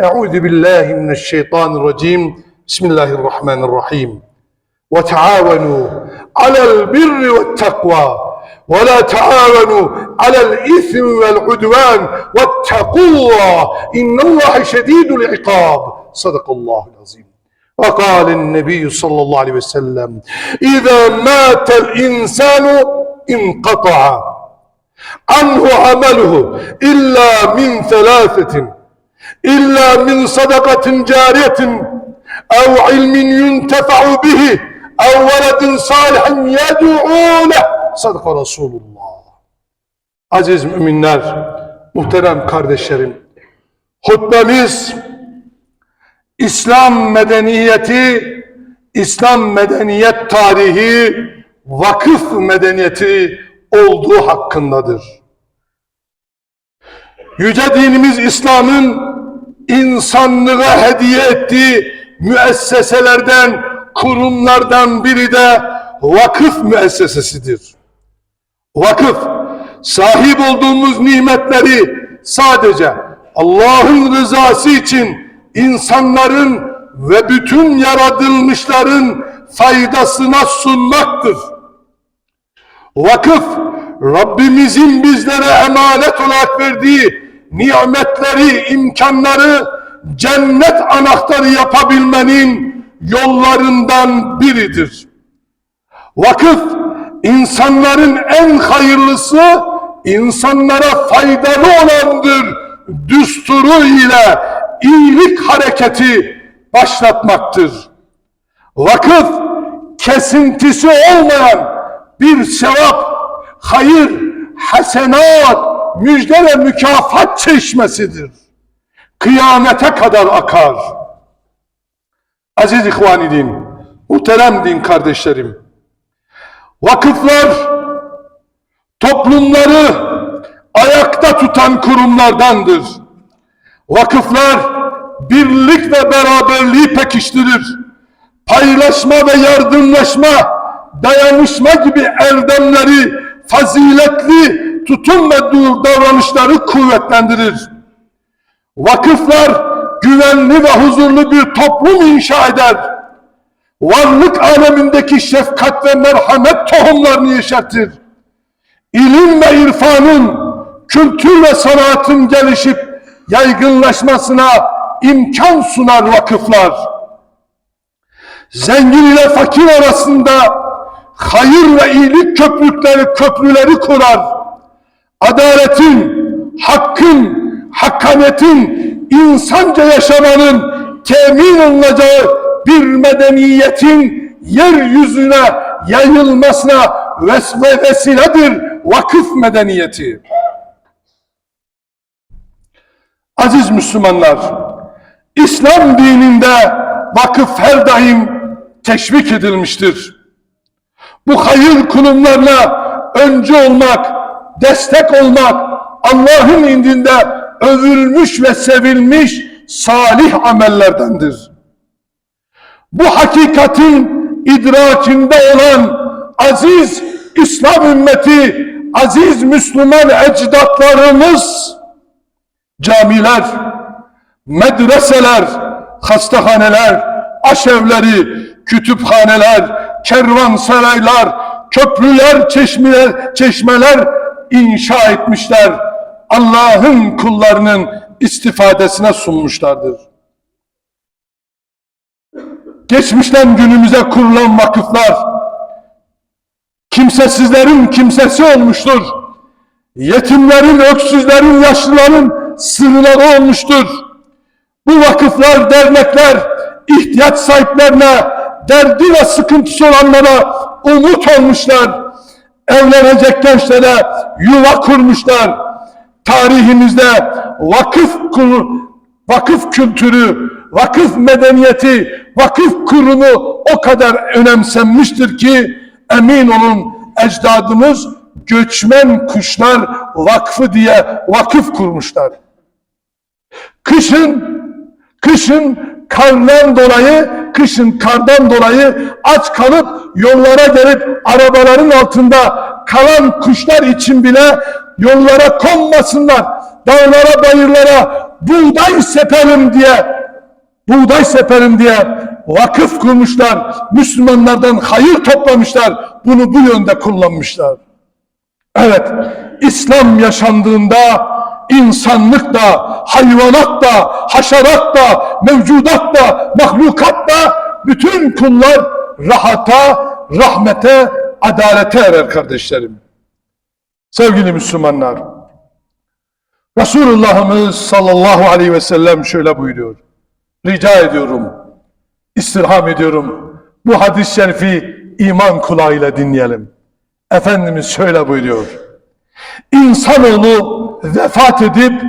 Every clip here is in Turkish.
أعوذ بالله من الشيطان الرجيم. بسم الله الرحمن الرحيم. وتعاونوا على البر والتقوى ولا تعاونوا على الإثم والعدوان. واتقوا الله إن الله شديد العقاب. صدق الله العظيم. وقال النبي صلى الله عليه وسلم إذا مات الإنسان انقطع عنه عمله إلا من ثلاثة İlla min sadakatin cariyetin ev ilmin yuntefa'u bihi ev veledin salihin yed'ûleh sadaka Resulullah. Aziz müminler, muhterem kardeşlerim, hutbemiz İslam medeniyeti, İslam medeniyet tarihi, vakıf medeniyeti olduğu hakkındadır. Yüce dinimiz İslam'ın insanlığa hediye ettiği müesseselerden, kurumlardan biri de vakıf müessesesidir. Vakıf, sahip olduğumuz nimetleri sadece Allah'ın rızası için insanların ve bütün yaratılmışların faydasına sunmaktır. Vakıf, Rabbimizin bizlere emanet olarak verdiği nimetleri, imkanları cennet anahtarı yapabilmenin yollarından biridir. Vakıf, insanların en hayırlısı, insanlara faydalı olandır düsturu ile iyilik hareketi başlatmaktır. Vakıf, kesintisi olmayan bir sevap, hayır, hasenat, müjde ve mükafat çeşmesidir. Kıyamete kadar akar. Aziz ihvani din, muhterem din kardeşlerim, vakıflar toplumları ayakta tutan kurumlardandır. Vakıflar birlik ve beraberliği pekiştirir. Paylaşma ve yardımlaşma, dayanışma gibi erdemleri, faziletli tutum ve davranışları kuvvetlendirir. Vakıflar güvenli ve huzurlu bir toplum inşa eder. Varlık alemindeki şefkat ve merhamet tohumlarını yeşertir. İlim ve irfanın, kültür ve sanatın gelişip yaygınlaşmasına imkan sunar vakıflar. Zengin ile fakir arasında hayır ve iyilik köprükleri, köprüleri kurar. Adaletin, hakkın, hakkaniyetin, insanca yaşamanın temin olunacağı bir medeniyetin yeryüzüne yayılmasına vesve vesiledir vakıf medeniyeti. Aziz Müslümanlar, İslam dininde vakıf her daim teşvik edilmiştir. Bu hayır kurumlarına öncü olmak, destek olmak Allah'ın indinde övülmüş ve sevilmiş salih amellerdendir. Bu hakikatin idrakinde olan aziz İslam ümmeti, aziz Müslüman ecdatlarımız camiler, medreseler, hastahaneler, aşevleri, kütüphaneler, kervansaraylar, köprüler, çeşmeler, çeşmeler inşa etmişler. Allah'ın kullarının istifadesine sunmuşlardır. Geçmişten günümüze kurulan vakıflar kimsesizlerin kimsesi olmuştur. Yetimlerin, öksüzlerin, yaşlıların sırları olmuştur. Bu vakıflar, dernekler ihtiyaç sahiplerine, derdi ve sıkıntısı olanlara umut olmuşlar. Evlenecek gençlere yuva kurmuşlar. Tarihimizde vakıf kur, vakıf kültürü, vakıf medeniyeti, vakıf kurumu o kadar önemsenmiştir ki emin olun ecdadımız göçmen kuşlar vakfı diye vakıf kurmuşlar. Kışın, kışın kardan dolayı, kışın kardan dolayı aç kalıp yollara gelip arabaların altında kalan kuşlar için bile yollara konmasınlar. Dağlara, bayırlara, buğday seperim diye buğday seperim diye vakıf kurmuşlar. Müslümanlardan hayır toplamışlar. Bunu bu yönde kullanmışlar. Evet, İslam yaşandığında insanlık da, hayvanat da, haşerat da, mevcudat da, mahlukat da bütün kullar rahata, rahmete, adalete erer kardeşlerim. Sevgili Müslümanlar, Resulullah'ımız sallallahu aleyhi ve sellem şöyle buyuruyor. Rica ediyorum, istirham ediyorum. Bu hadis-i şerifi iman kulağıyla dinleyelim. Efendimiz şöyle buyuruyor. İnsanoğlu vefat edip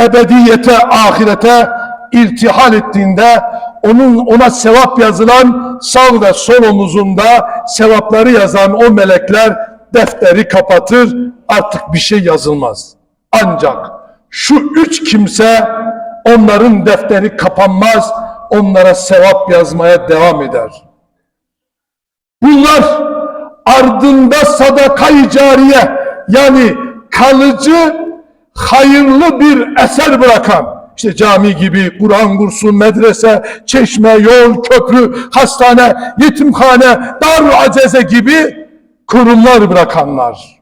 ebediyete, ahirete irtihal ettiğinde onun ona sevap yazılan sağ ve sol omuzunda sevapları yazan o melekler defteri kapatır artık bir şey yazılmaz. Ancak şu üç kimse onların defteri kapanmaz onlara sevap yazmaya devam eder. Bunlar ardında sadakayı cariye yani kalıcı hayırlı bir eser bırakan işte cami gibi, Kur'an kursu, medrese, çeşme, yol, köprü, hastane, yetimhane, dar aceze gibi kurumlar bırakanlar.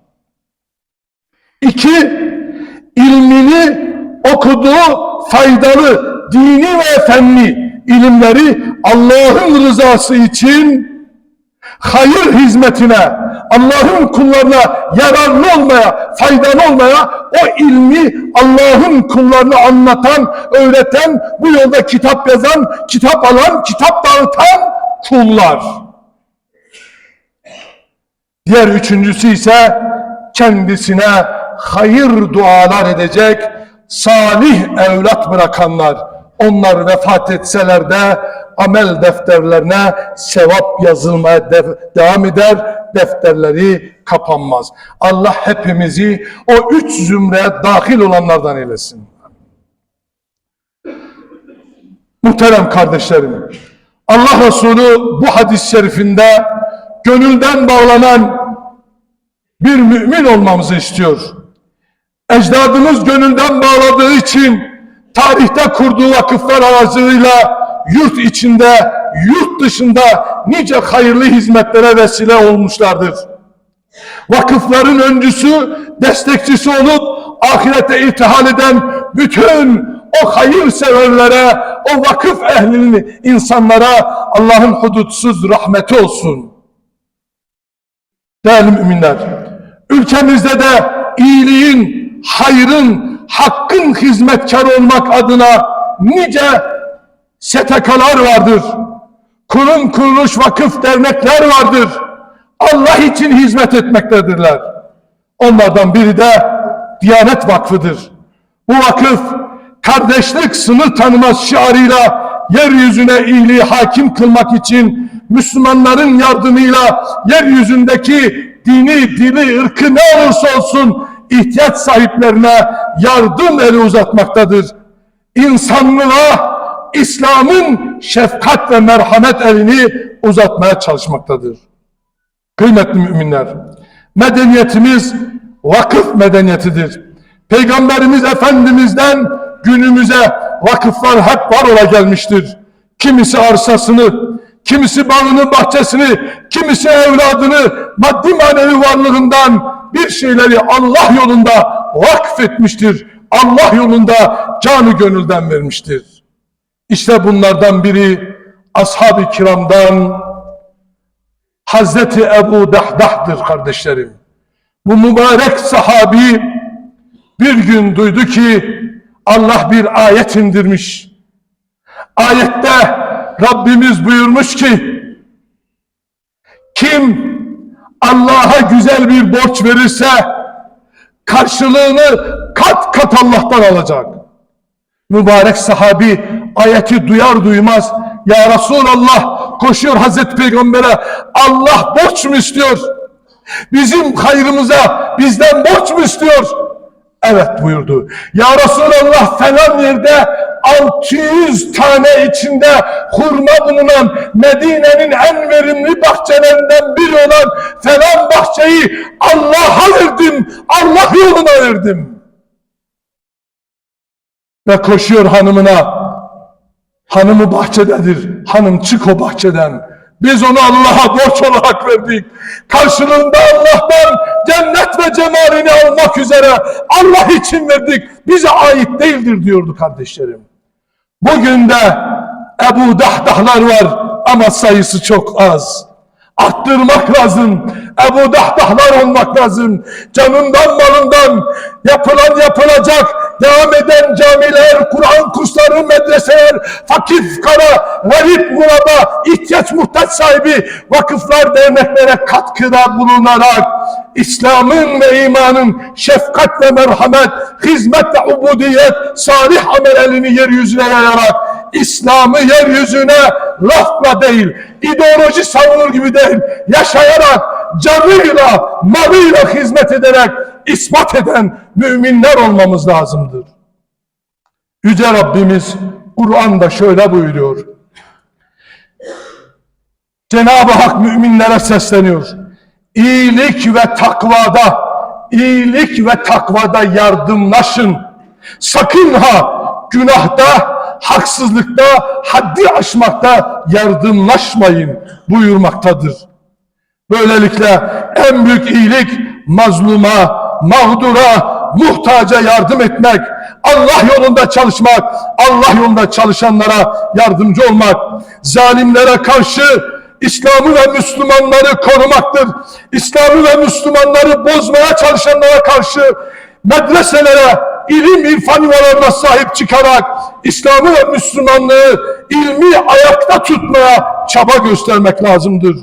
İki, ilmini okuduğu faydalı dini ve fenli ilimleri Allah'ın rızası için hayır hizmetine, Allah'ın kullarına yararlı olmaya, faydalı olmaya o ilmi Allah'ın kullarına anlatan, öğreten, bu yolda kitap yazan, kitap alan, kitap dağıtan kullar. Diğer üçüncüsü ise kendisine hayır dualar edecek salih evlat bırakanlar. Onlar vefat etseler de amel defterlerine sevap yazılmaya de- devam eder, defterleri kapanmaz. Allah hepimizi o üç zümreye dahil olanlardan eylesin. Muhterem kardeşlerim, Allah Resulü bu hadis-i şerifinde gönülden bağlanan bir mümin olmamızı istiyor. Ecdadımız gönülden bağladığı için tarihte kurduğu vakıflar aracılığıyla yurt içinde, yurt dışında nice hayırlı hizmetlere vesile olmuşlardır. Vakıfların öncüsü, destekçisi olup ahirete irtihal eden bütün o hayır severlere, o vakıf ehlinin insanlara Allah'ın hudutsuz rahmeti olsun. Değerli müminler, ülkemizde de iyiliğin, hayrın, hakkın hizmetkarı olmak adına nice STK'lar vardır. Kurum kuruluş vakıf dernekler vardır. Allah için hizmet etmektedirler. Onlardan biri de Diyanet Vakfı'dır. Bu vakıf kardeşlik sınır tanımaz şiarıyla yeryüzüne iyiliği hakim kılmak için Müslümanların yardımıyla yeryüzündeki dini, dili, ırkı ne olursa olsun ihtiyaç sahiplerine yardım eli uzatmaktadır. İnsanlığa İslam'ın şefkat ve merhamet elini uzatmaya çalışmaktadır. Kıymetli müminler, medeniyetimiz vakıf medeniyetidir. Peygamberimiz Efendimiz'den günümüze vakıflar hep var ola gelmiştir. Kimisi arsasını, kimisi bağını, bahçesini, kimisi evladını maddi manevi varlığından bir şeyleri Allah yolunda vakfetmiştir. Allah yolunda canı gönülden vermiştir. İşte bunlardan biri ashab-ı kiramdan Hazreti Ebu Dahdah'dır kardeşlerim. Bu mübarek sahabi bir gün duydu ki Allah bir ayet indirmiş. Ayette Rabbimiz buyurmuş ki kim Allah'a güzel bir borç verirse karşılığını kat kat Allah'tan alacak. Mübarek sahabi ayeti duyar duymaz ya Resulallah koşuyor Hazreti Peygamber'e Allah borç mu istiyor? Bizim hayrımıza bizden borç mu istiyor? Evet buyurdu. Ya Resulallah falan yerde 600 tane içinde hurma bulunan Medine'nin en verimli bahçelerinden biri olan falan bahçeyi Allah'a verdim. Allah yoluna verdim. ve koşuyor hanımına. Hanımı bahçededir. Hanım çık o bahçeden. Biz onu Allah'a borç olarak verdik. Karşılığında Allah'tan cennet ve cemalini almak üzere Allah için verdik. Bize ait değildir diyordu kardeşlerim. Bugün de Ebu Dahdahlar var ama sayısı çok az. Arttırmak lazım. Ebu Dahdahlar olmak lazım. Canından malından yapılan yapılacak. Devam eden camiler, Kur'an kursları, medreseler, fakir fukara, garip muraba, ihtiyaç muhtaç sahibi vakıflar, derneklere katkıda bulunarak İslam'ın ve imanın şefkat ve merhamet, hizmet ve ubudiyet, salih amellerini yeryüzüne yayarak İslam'ı yeryüzüne lafla değil, ideoloji savunur gibi değil, yaşayarak, canıyla, malıyla hizmet ederek ispat eden müminler olmamız lazımdır. Yüce Rabbimiz Kur'an'da şöyle buyuruyor. Cenab-ı Hak müminlere sesleniyor. İyilik ve takvada, iyilik ve takvada yardımlaşın. Sakın ha günahta, haksızlıkta, haddi aşmakta yardımlaşmayın buyurmaktadır. Böylelikle en büyük iyilik mazluma, mağdura, muhtaca yardım etmek, Allah yolunda çalışmak, Allah yolunda çalışanlara yardımcı olmak, zalimlere karşı İslam'ı ve Müslümanları korumaktır. İslam'ı ve Müslümanları bozmaya çalışanlara karşı medreselere, ilim irfan yuvalarına sahip çıkarak İslam'ı ve Müslümanlığı ilmi ayakta tutmaya çaba göstermek lazımdır.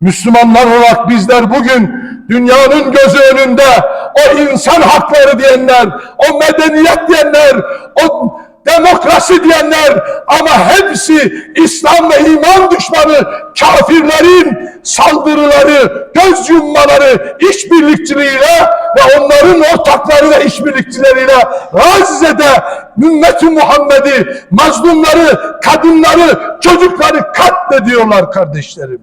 Müslümanlar olarak bizler bugün dünyanın gözü önünde o insan hakları diyenler, o medeniyet diyenler, o demokrasi diyenler ama hepsi İslam ve iman düşmanı kafirlerin saldırıları, göz yummaları, işbirlikçiliğiyle ve onların ortakları ve işbirlikçileriyle Gazze'de ümmeti Muhammed'i, mazlumları, kadınları, çocukları katlediyorlar kardeşlerim.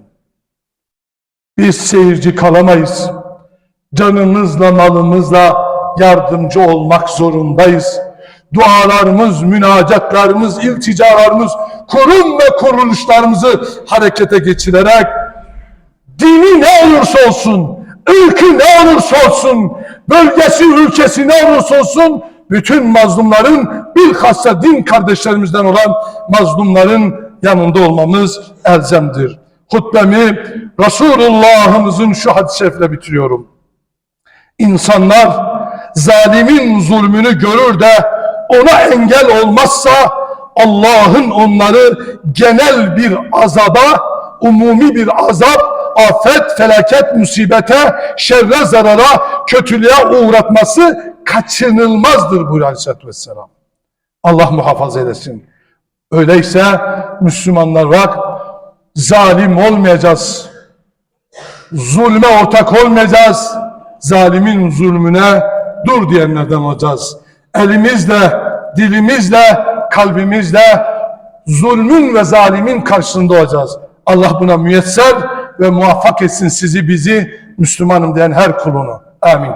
Biz seyirci kalamayız. Canımızla malımızla yardımcı olmak zorundayız. Dualarımız, münacatlarımız, ilticalarımız, kurum ve kuruluşlarımızı harekete geçirerek dini ne olursa olsun, ırkı ne olursa olsun, bölgesi, ülkesi ne olursa olsun, bütün mazlumların bilhassa din kardeşlerimizden olan mazlumların yanında olmamız elzemdir. Hutbemi Resulullah'ımızın şu hadis-i şerifle bitiriyorum. İnsanlar zalimin zulmünü görür de ona engel olmazsa Allah'ın onları genel bir azaba, umumi bir azap, afet, felaket, musibete, şerre, zarara, kötülüğe uğratması kaçınılmazdır buyuruyor Aleyhisselatü Vesselam. Allah muhafaza eylesin. Öyleyse Müslümanlar bak zalim olmayacağız. Zulme ortak olmayacağız. Zalimin zulmüne dur diyenlerden olacağız. Elimizle, dilimizle, kalbimizle zulmün ve zalimin karşısında olacağız. Allah buna müyesser ve muvaffak etsin sizi bizi Müslümanım diyen her kulunu. Amin.